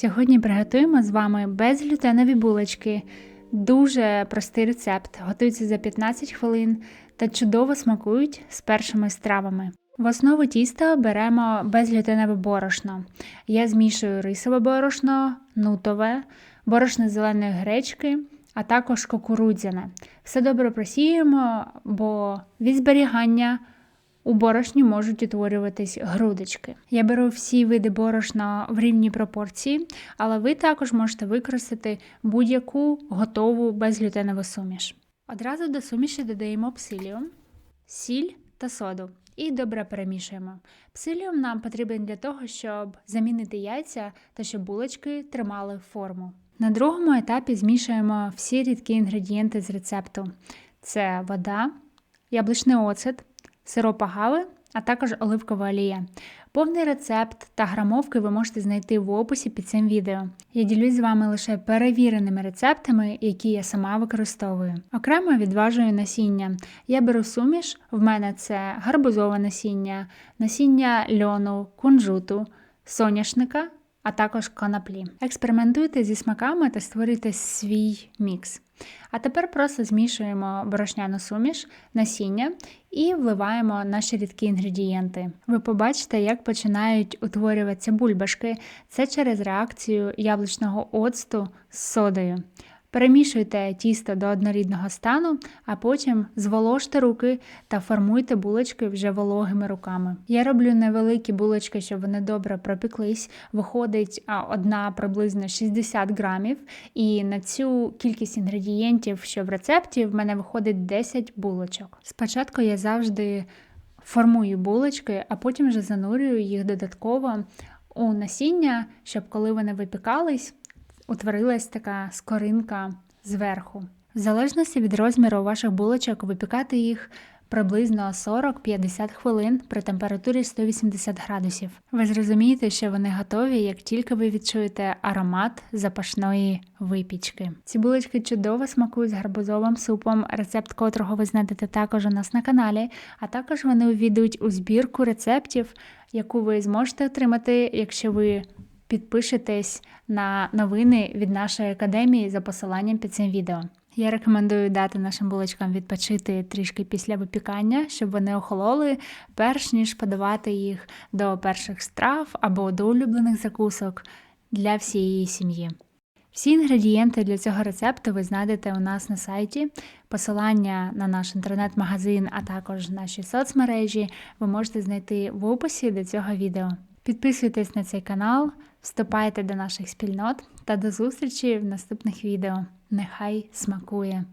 Сьогодні приготуємо з вами безглютенові булочки. Дуже простий рецепт, готуються за 15 хвилин та чудово смакують з першими стравами. В основу тіста беремо безглютенове борошно. Я змішую рисове борошно, нутове, борошно зеленої гречки, а також кукурудзяне. Все добре просіємо, бо від зберігання у борошні можуть утворюватись грудочки. Я беру всі види борошна в рівній пропорції, але ви також можете використати будь-яку готову безглютенову суміш. Одразу до суміші додаємо псиліум, сіль та соду і добре перемішуємо. Псиліум нам потрібен для того, щоб замінити яйця та щоб булочки тримали форму. На другому етапі змішуємо всі рідкі інгредієнти з рецепту: це вода, яблучний оцет, сироп агави, а також оливкова олія. Повний рецепт та грамовки ви можете знайти в описі під цим відео. Я ділюсь з вами лише перевіреними рецептами, які я сама використовую. Окремо відважую насіння. Я беру суміш, в мене це гарбузове насіння, насіння льону, кунжуту, соняшника, а також коноплі. Експериментуйте зі смаками та створюйте свій мікс. А тепер просто змішуємо борошняну суміш, насіння і вливаємо наші рідкі інгредієнти. Ви побачите, як починають утворюватися бульбашки. Це через реакцію яблучного оцту з содою. Перемішуйте тісто до однорідного стану, а потім зволожте руки та формуйте булочки вже вологими руками. Я роблю невеликі булочки, щоб вони добре пропіклись. Виходить одна приблизно 60 грамів, і на цю кількість інгредієнтів, що в рецепті, в мене виходить 10 булочок. Спочатку я завжди формую булочки, а потім вже занурюю їх додатково у насіння, щоб коли вони випікались утворилась така скоринка зверху. В залежності від розміру ваших булочок випікати їх приблизно 40-50 хвилин при температурі 180 градусів. Ви зрозумієте, що вони готові, як тільки ви відчуєте аромат запашної випічки. Ці булочки чудово смакують з гарбузовим супом, рецепт котрого ви знайдете також у нас на каналі, а також вони увійдуть у збірку рецептів, яку ви зможете отримати, якщо ви підпишетесь на новини від нашої академії за посиланням під цим відео. Я рекомендую дати нашим булочкам відпочити трішки після випікання, щоб вони охололи, перш ніж подавати їх до перших страв або до улюблених закусок для всієї сім'ї. Всі інгредієнти для цього рецепту ви знайдете у нас на сайті. Посилання на наш інтернет-магазин, а також наші соцмережі ви можете знайти в описі до цього відео. Підписуйтесь на цей канал, вступайте до наших спільнот та до зустрічі в наступних відео. Нехай смакує!